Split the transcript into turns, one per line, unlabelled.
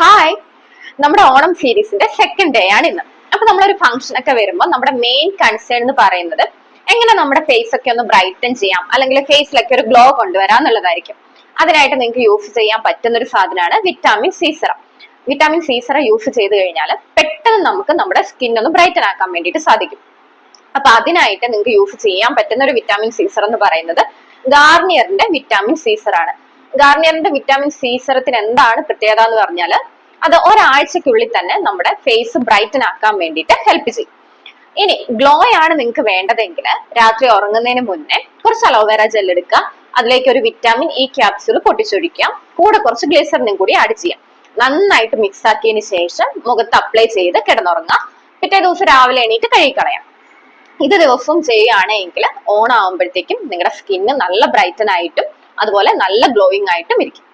Hi നമ്മുടെ ഓണം സീരീസിന്റെ second day ആണ് ഇന്ന്. അപ്പൊ നമ്മളൊരു ഫംഗ്ഷൻ ഒക്കെ വരുമ്പോൾ നമ്മുടെ മെയിൻ കൺസേൺ എന്ന് പറയുന്നത് എങ്ങനെ നമ്മുടെ ഫേസ് ഒക്കെ ഒന്ന് ബ്രൈറ്റൻ ചെയ്യാം അല്ലെങ്കിൽ ഫേസിലൊക്കെ ഒരു ഗ്ലോ കൊണ്ടുവരാം എന്നുള്ളതായിരിക്കും. അതിനായിട്ട് നിങ്ങൾക്ക് യൂസ് ചെയ്യാൻ പറ്റുന്ന ഒരു സാധനമാണ് vitamin C vitamin C use ചെയ്ത് കഴിഞ്ഞാൽ പെട്ടെന്ന് നമുക്ക് നമ്മുടെ സ്കിൻ ഒന്ന് ബ്രൈറ്റൻ ആക്കാൻ വേണ്ടിയിട്ട് സാധിക്കും. അപ്പൊ അതിനായിട്ട് നിങ്ങൾക്ക് യൂസ് ചെയ്യാൻ പറ്റുന്ന ഒരു വിറ്റാമിൻ സീസർ എന്ന് പറയുന്നത് ഗാർണിയറിന്റെ വിറ്റാമിൻ സീസർ ആണ്. ഗാർണിയറിന്റെ വിറ്റാമിൻ സി സെറത്തിന് എന്താണ് പ്രത്യേകത എന്ന് പറഞ്ഞാൽ അത് ഒരാഴ്ചക്കുള്ളിൽ തന്നെ നമ്മുടെ ഫേസ് ബ്രൈറ്റൻ ആക്കാൻ വേണ്ടിയിട്ട് ഹെൽപ്പ് ചെയ്യും. ഇനി ഗ്ലോ ആണ് നിങ്ങൾക്ക് വേണ്ടതെങ്കിൽ രാത്രി ഉറങ്ങുന്നതിന് മുന്നേ കുറച്ച് അലോവേറ ജെൽ എടുക്കുക. അതിലേക്ക് ഒരു വിറ്റാമിൻ ഇ ക്യാപ്സ്യൂൾ പൊട്ടിച്ചൊഴിക്കാം. കൂടെ കുറച്ച് ഗ്ലിസറിനും കൂടി ആഡ് ചെയ്യാം. നന്നായിട്ട് മിക്സ് ആക്കിയതിന് ശേഷം മുഖത്ത് അപ്ലൈ ചെയ്ത് കിടന്നുറങ്ങാം പിറ്റേ ദിവസം രാവിലെ എണീറ്റ് കഴുകിക്കളയാം. ഇത് ദിവസവും ചെയ്യുകയാണെങ്കിൽ ഓണാവുമ്പോഴത്തേക്കും നിങ്ങളുടെ സ്കിന്ന് നല്ല ബ്രൈറ്റൻ ആയിട്ടും അതുപോലെ നല്ല ഗ്ലോയിങ് ആയിട്ടും ഇരിക്കും.